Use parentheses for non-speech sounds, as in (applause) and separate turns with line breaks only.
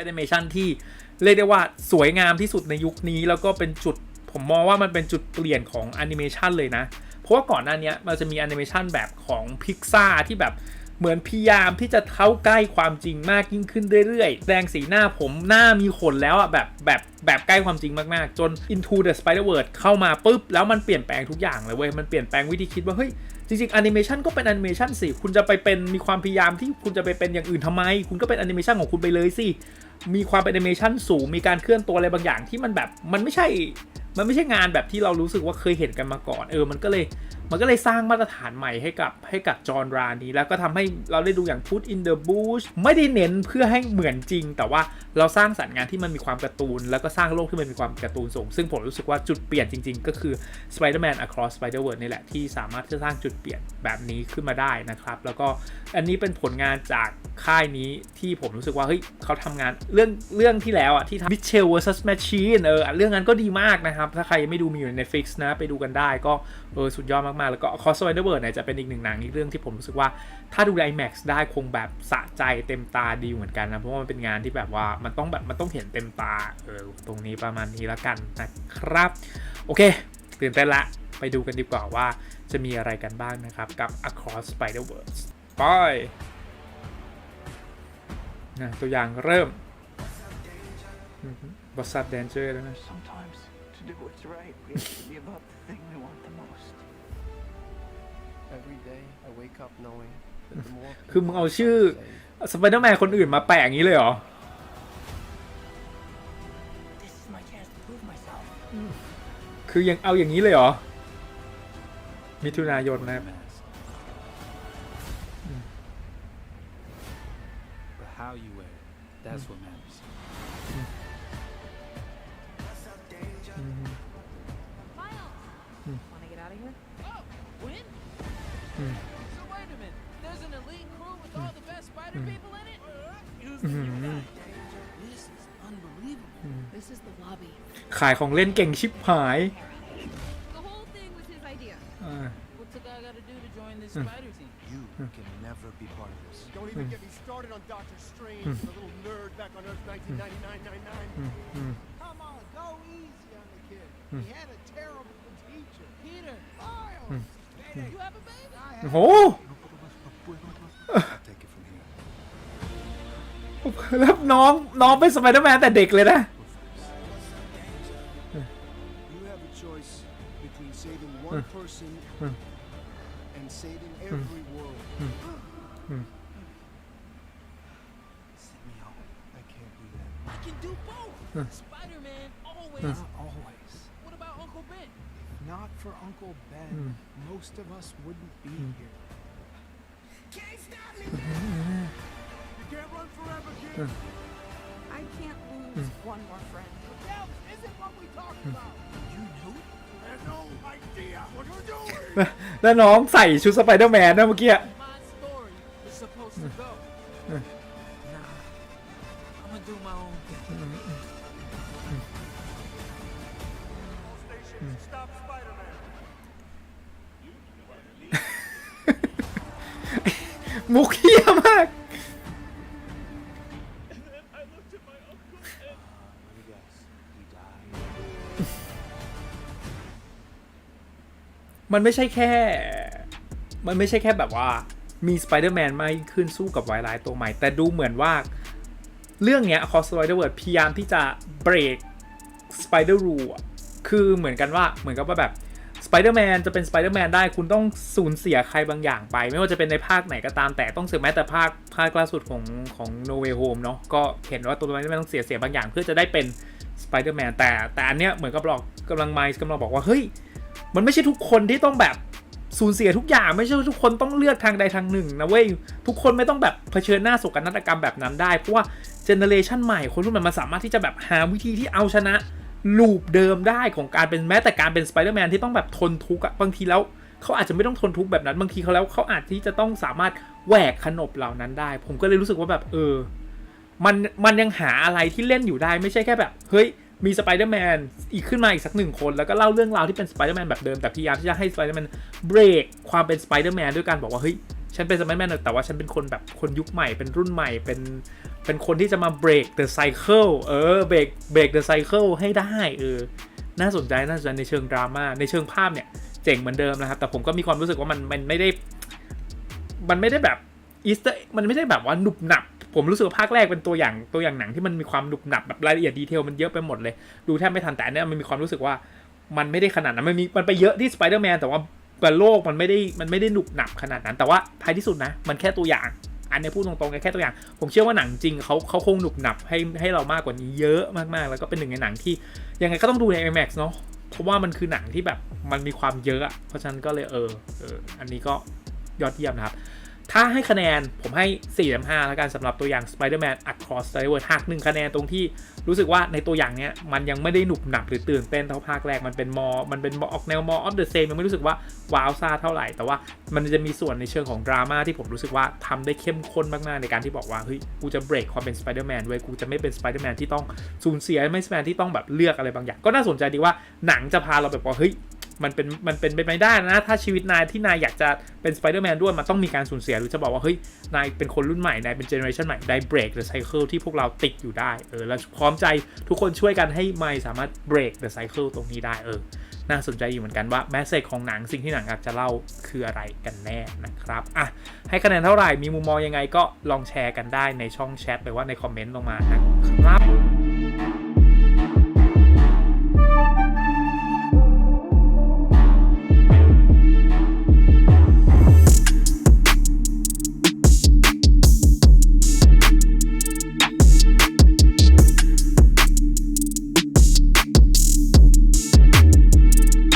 แอนิเมชันที่เรียกได้ว่าสวยงามที่สุดในยุคนี้ แล้วก็เป็นจุดผมมองว่ามันเป็นจุดเปลี่ยนของแอนิเมชันเลยนะ เพราะว่าก่อนหน้านี้มันจะมีแอนิเมชันแบบของพิกซ่าที่แบบเหมือนพยายามที่จะเข้าใกล้ความจริงมากยิ่งขึ้นเรื่อยๆ แดงสีหน้าผมหน้ามีขนแล้วอะแบบแบบแบบใกล้ความจริงมากๆ จน Into the Spider-Verse เข้ามาปุ๊บ แล้วมันเปลี่ยนแปลงทุกอย่างเลยเว้ย มันเปลี่ยนแปลงวิธีคิดว่า เฮ้ย จริงๆแอนิเมชันก็เป็นแอนิเมชันสิ คุณจะไปเป็นมีความพยายามที่คุณจะไปเป็นอย่างอื่นทำไม คุณก็เป็นแอนิเมชันของคุณไปเลยสิ มีความเป็นแอนิเมชันสูง มีการเคลื่อนตัวอะไรบางอย่างที่มันแบบ มันไม่ใช่ มันไม่ใช่งานแบบที่เรารู้สึกว่าเคยเห็นกันมาก่อน เออ มันก็เลย มันก็เลยสร้างมาตรฐานใหม่ให้กับให้กับจอห์นรานี้ แล้วก็ทำให้เราได้ดูอย่าง Put in the Bush ไม่ได้เน้นเพื่อให้เหมือนจริง แต่ว่าเราสร้างสรรค์งานที่มันมีความการ์ตูน แล้วก็สร้างโลกที่มันมีความการ์ตูนสูง ซึ่งผมรู้สึกว่าจุดเปลี่ยนจริง ๆ ก็คือ Spider-Man Across Spider-Verse นี่แหละที่สามารถที่จะสร้างจุดเปลี่ยนแบบนี้ขึ้นมาได้นะครับ แล้วก็อันนี้เป็นผลงานจากค่ายนี้ที่ผมรู้สึกว่าเฮ้ยเขาทำงานเรื่องเรื่องที่แล้วอะที่ทำ Mitchell vs Machine เออเรื่องนั้นก็ดีมากนะครับถ้าใครยังไม่ดูมีอยู่ใน Netflix นะไปดูกันได้ก็เออสุดยอดมากๆ แล้วก็ Across Spider-Verse เนี่ยจะเป็นอีกหนึ่งหนังอีกเรื่องที่ผมรู้สึกว่าถ้าดูใน IMAX ได้คงแบบสะใจเต็มตาดีเหมือนกันนะเพราะว่ามันเป็นงานที่แบบว่ามันต้องแบบมันต้องเห็นเต็มตาเออตรงนี้ประมาณนี้ล้วกันนะครับ โอเค ตื่นเต้นละไปดูกันดีกว่าว่าจะมีอะไรกันบ้างนะครับกับ Across Spider-Verse ไปนะตัวอย่างเริ่ม What's up Danger แล้วนะ
Sometimes, to do what's right, we have to give up the thing we want the most.
คือมึงเอา
people I
ชื่อ
save,
สไปเดอร์แมนคนอื่นมาแปะอย่างนี้เลยเหรอ
This is my chance to prove myself.
คือยังเอาอย่างนี้เลยเหรอ มิถุนายนนะครับ
But how you wear it, that's what matters.
Miles!
Hmm.
So wait a minute. There's an elite crew with all the best spider people in it?
Mhm.
This is unbelievable.
This is the lobby.
ขายของเล่นเก่งชิบหาย
The whole thing was his idea.
อ่า
What's a guy gotta do to join this
Hmm.
spider team?
you can never be part of this.
Don't even get me started on Doctor Strange,
Hmm.
the little nerd back on Earth 1999-99.
อืม
Come on, go easy on the kid.
Hmm.
He had a terrible teacher.
Peter,
Miles!
โอ้
have
โห
I'll take it from here.
แล้วน้องน้องเป็นสไปเดอร์แมนแต่เด็กเลยนะ
You have a choice between saving one person and saving every world.
Send me home. I can't do that.
I can do both. Spider-Man always.
Not
for Uncle Ben. Most of us wouldn't be here. Can't stop me You can't run forever, kid.
I can't lose one more friend.
That isn't what we talked about.
You knew?
have no idea what you're doing. (laughs)
แล้วน้องใส่ชุดสไปเดอร์แมนนะเมื่อกี้
My story is supposed to go. Nah, I'm gonna do my
มุกเฮี้ยมาก มันไม่ใช่แค่ มันไม่ใช่แค่แบบว่า มีสไปเดอร์แมนมากยิ่งขึ้นสู้กับไวรัสตัวใหม่ แต่ดูเหมือนว่า เรื่องเนี้ย Across Spider-Verse พยายามที่จะเบรก Spider Rule อะคือเหมือนกันว่าเหมือนกับว่าแบบ สไปเดอร์แมนจะเป็นสไปเดอร์แมนได้คุณต้องสูญเสียใครบางอย่างไป ไม่ว่าจะเป็นในภาคไหนก็ตามแต่ต้องเสียแม้แต่ภาคภาคล่าสุดของของ No Way Home เนาะก็เห็นว่าตัวสไปเดอร์แมนต้องเสียเสียบางอย่างเพื่อจะได้เป็นสไปเดอร์แมนแต่แต่อันเนี้ยเหมือนกับบอกกำลังไมซ์กำลังบอกว่าเฮ้ยมันไม่ใช่ทุกคนที่ต้องแบบสูญเสียทุกอย่างไม่ใช่ทุกคนต้องเลือกทางใดทางหนึ่งนะเว้ยทุกคนไม่ต้องแบบเผชิญหน้าโศกนาฏกรรมแบบนั้นได้เพราะว่าเจเนเรชันใหม่คนรุ่นใหม่มันสามารถที่จะแบบหาวิธีที่เอาชนะ ลูปเดิมได้ของการเป็นแม้แต่การเป็นสไปเดอร์แมนที่ต้องแบบทนทุกข์อะบางทีแล้วเขาอาจจะไม่ต้องทนทุกข์แบบนั้น บางทีเขาแล้วเขาอาจที่จะต้องสามารถแหวกขนบเหล่านั้นได้ ผมก็เลยรู้สึกว่าแบบเออ มันมันยังหาอะไรที่เล่นอยู่ได้ไม่ใช่แค่แบบ เฮ้ยมีสไปเดอร์แมนอีกขึ้นมาอีกสักหนึ่งคนแล้วก็เล่าเรื่องราวที่เป็นสไปเดอร์แมนแบบเดิมแต่พยายามที่จะให้สไปเดอร์แมนเบรกความเป็นสไปเดอร์แมนด้วยการบอกว่าเฮ้ย ฉันเป็นสไปเดอร์แมนแต่ว่าฉันเป็นคนแบบคนยุคใหม่เป็นรุ่นใหม่เป็นเป็นคนที่จะมา break the cycle เออ break break the cycle ให้ได้เออน่าสนใจน่าสนใจในเชิงดราม่าในเชิงภาพเนี่ยเจ๋งเหมือนเดิมนะครับ แต่ผมก็มีความรู้สึกว่ามันมันไม่ได้ มันไม่ได้แบบอีสเตอร์มันไม่ได้แบบว่าหนุบหนับ ผมรู้สึกว่าภาคแรกเป็นตัวอย่างตัวอย่างหนังที่มันมีความหนุบหนับแบบรายละเอียดดีเทลมันเยอะไปหมดเลย ดูแทบไม่ทันแต่เนี้ยมันมีความรู้สึกว่ามันไม่ได้ขนาดนั้นมันมีมันไปเยอะที่สไปเดอร์แมนแต่ว่า แต่โลกมันไม่ได้มันไม่ได้หนุกหนับขนาดนั้น แต่ว่าท้ายที่สุดนะ มันแค่ตัวอย่าง อันนี้พูดตรงๆแค่ตัวอย่าง ผมเชื่อว่าหนังจริงเขาเขาคงหนุกหนับให้ให้เรามากกว่านี้เยอะมากๆ แล้วก็เป็นหนึ่งในหนังที่ยังไงก็ต้องดูใน IMAX เนาะเพราะว่ามันคือหนังที่แบบมันมีความเยอะอะเพราะฉะนั้นก็เลยเออเอออันนี้ก็ยอดเยี่ยมนะครับ ถ้าให้คะแนนผมให้4 5แล้วกันสำหรับตัวอย่าง Spider-Man Across the Universe หักหนึ่งคะแนนตรงที่รู้สึกว่าในตัวอย่างเนี้ยมันยังไม่ได้หนุบหนับหรือตื่นเต้นเท่าภาคแรก มันเป็นมอ มันเป็นออกแนวมอออฟเดอะเซมยังไม่รู้สึกว่าว้าวซาเท่าไหร่ แต่ว่ามันจะมีส่วนในเชิงของดราม่าที่ผมรู้สึกว่าทำได้เข้มข้นมากๆในการที่บอกว่าเฮ้ยกูจะเบรกความเป็น Spider-Man ไว้ยกูจะไม่เป็น Spider-Man ที่ต้องสูญเสียไม่ Spider-Man ที่ต้องแบบเลือกอะไรบางอย่าง ก็น่าสนใจดีว่าหนังจะพาเราแบบว่าเฮ้ย มันเป็นมันเป็นไปไม่ได้นะ ถ้าชีวิตนายที่นายอยากจะเป็นสไปเดอร์แมนด้วยมันต้องมีการสูญเสียหรือจะบอกว่าเฮ้ยนายเป็นคนรุ่นใหม่นายเป็นเจเนอเรชันใหม่ได้เบรก the cycle ที่พวกเราติดอยู่ได้เออแล้วพร้อมใจทุกคนช่วยกันให้ไมค์สามารถเบรก the cycle ตรงนี้ได้เออน่าสนใจอยู่เหมือนกันว่าแมสเซจของหนังสิ่งที่หนังอยากจะเล่าคืออะไรกันแน่นะครับอะให้คะแนนเท่าไหร่มีมุมมองยังไงก็ลองแชร์กันได้ในช่องแชทหรือว่าในคอมเมนต์ลงมานะครับ